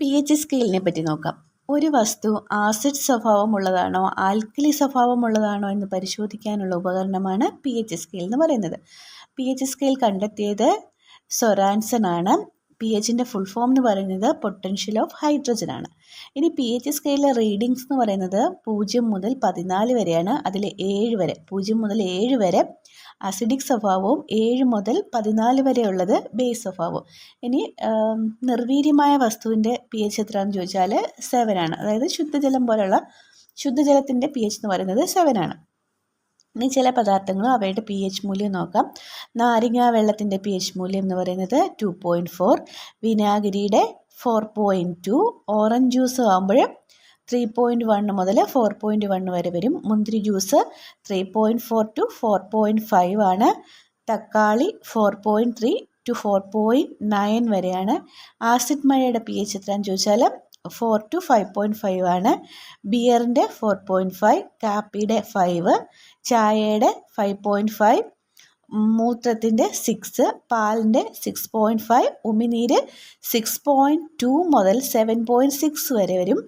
P H സ്കെയിലിനെ പറ്റി നോക്കാം. ഒരു വസ്തു ആസിഡ് സ്വഭാവമുള്ളതാണോ ആൽക്കലി സ്വഭാവമുള്ളതാണോ എന്ന് പരിശോധിക്കാനുള്ള ഉപകരണമാണ് പി എച്ച് സ്കെയിൽ എന്ന് പറയുന്നത്. പി എച്ച് സ്കെയിൽ കണ്ടെത്തിയത് സൊറാൻസൺ ആണ്. പി എച്ചിന്റെ ഫുൾ ഫോം എന്ന് പറയുന്നത് പൊട്ടൻഷ്യൽ ഓഫ് ഹൈഡ്രജൻ ആണ്. ഇനി പി എച്ച് സ്കെയിലിലെ റീഡിങ്സ് എന്ന് പറയുന്നത് പൂജ്യം മുതൽ പതിനാല് വരെയാണ്. അതിൽ ഏഴ് വരെ പൂജ്യം മുതൽ ഏഴ് വരെ അസിഡിക് സ്വഭാവവും ഏഴ് മുതൽ പതിനാല് വരെയുള്ളത് ബേസ് സ്വഭാവവും. ഇനി നിർവീര്യമായ വസ്തുവിന്റെ പി എച്ച് എത്രയാണെന്ന് ചോദിച്ചാൽ സെവൻ ആണ്. അതായത് ശുദ്ധജലം പോലുള്ള ശുദ്ധജലത്തിന്റെ പി എച്ച് എന്ന് പറയുന്നത് സെവൻ ആണ്. ഇനി ചില പദാർത്ഥങ്ങളും അവയുടെ പി എച്ച് മൂല്യം നോക്കാം. നാരങ്ങ വെള്ളത്തിന്റെ പി എച്ച് മൂല്യം എന്ന് പറയുന്നത് two point four വിനാഗിരിയുടെ four point two orange juice ആകുമ്പോൾ ത്രീ പോയിന്റ് വൺ മുതൽ ഫോർ പോയിന്റ് വൺ വരെ വരും. മുന്തിരി juice three point four to four point five ആണ്. തക്കാളി four point three to four point nine വരെയാണ്. ആസിഡ് മഴയുടെ പി എച്ച് എത്രയാണെന്ന് ചോദിച്ചാൽ four to five point five ആണ്. ബിയറിന്റെ ഫോർ പോയിന്റ് ഫൈവ് കാപ്പിയുടെ ഫൈവ് ചായയുടെ ഫൈവ് പോയിന്റ് ഫൈവ് മൂത്രത്തിന്റെ സിക്സ് പാലിന്റെ six point five ഉമിനീര് six point two മുതൽ സെവൻ പോയിന്റ് സിക്സ് വരെ വരും.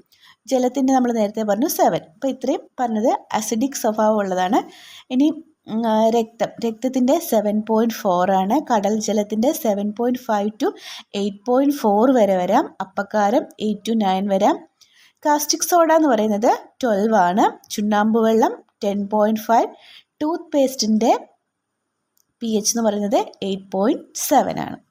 ജലത്തിന്റെ നമ്മൾ നേരത്തെ പറഞ്ഞു സെവൻ അപ്പോൾ ഇത്രയും പറഞ്ഞത് അസിഡിക് സ്വഭാവമുള്ളതാണ് ഇനി രക്തം. രക്തത്തിന്റെ സെവൻ പോയിന്റ് ഫോർ ആണ്. കടൽ ജലത്തിന്റെ seven point five to eight point four വരെ വരാം. അപ്പക്കാരം എയ്റ്റ് ടു നയൻ വരാം. കാസ്റ്റിക് സോഡ എന്ന് പറയുന്നത് ട്വൽവ് ആണ്. ചുണ്ണാമ്പ് വെള്ളം ടെൻ പോയിന്റ് ഫൈവ് ടൂത്ത് പേസ്റ്റിന്റെ പി എച്ച് എന്ന് പറയുന്നത് എയ്റ്റ് പോയിന്റ് സെവൻ ആണ്.